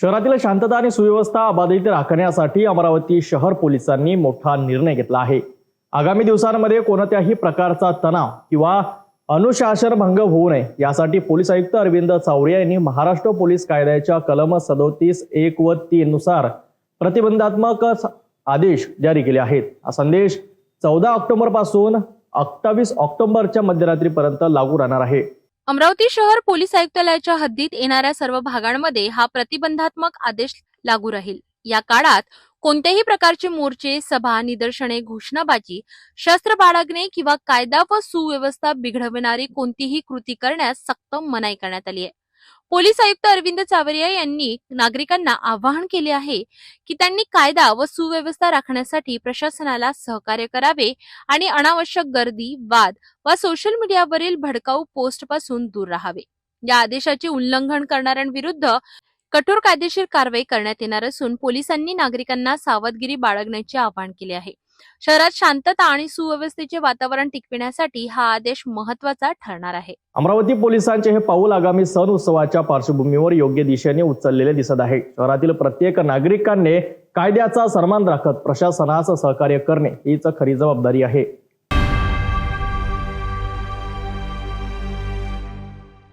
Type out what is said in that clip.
शहरातील शांतता आणि सुव्यवस्था अबाधित राखण्यासाठी अमरावती शहर पोलिसांनी मोठा निर्णय घेतला आहे. आगामी दिवसांमध्ये कोणत्याही प्रकारचा तणाव किंवा अनुशासन भंग होऊ नये यासाठी पोलीस आयुक्त अरविंद चावरे यांनी महाराष्ट्र पोलीस कायद्याच्या कलम सदोतीस एक व तीन नुसार प्रतिबंधात्मक आदेश जारी केले आहेत. हा संदेश चौदा ऑक्टोबरपासून अठ्ठावीस ऑक्टोबरच्या मध्यरात्रीपर्यंत लागू राहणार आहे. अमरावती शहर पोलीस आयुक्तालयाच्या हद्दीत येणाऱ्या सर्व भागांमध्ये हा प्रतिबंधात्मक आदेश लागू राहील. या काळात कोणत्याही प्रकारचे मोर्चे सभा निदर्शने घोषणाबाजी शस्त्र बाळगणे किंवा कायदा व सुव्यवस्था बिघडविणारी कोणतीही कृती करण्यास सक्त मनाई करण्यात आली आहे. पोलीस आयुक्त अरविंद चावरिया यांनी नागरिकांना आवाहन केले आहे की त्यांनी कायदा व सुव्यवस्था राखण्यासाठी प्रशासनाला सहकार्य करावे आणि अनावश्यक गर्दी वाद वा सोशल मीडियावरील भडकाऊ पोस्टपासून दूर राहावे. या आदेशाचे उल्लंघन करणाऱ्यांविरुद्ध कठोर कायदेशीर कारवाई करण्यात येणार असून पोलिसांनी नागरिकांना सावधगिरी बाळगण्याचे आवाहन केले आहे. शहरात शांतता आणि सुव्यवस्थेचे वातावरण टिकविण्यासाठी हा आदेश महत्त्वाचा ठरणार आहे. अमरावती पोलिसांचे हे पाऊल आगामी सण उत्सवाच्या पार्श्वभूमीवर योग्य दिशेने उचललेले दिसत आहे. शहरातील प्रत्येक नागरिकांनी कायद्याचा सन्मान राखत प्रशासनास सहकार्य करणे हीच खरी जबाबदारी आहे.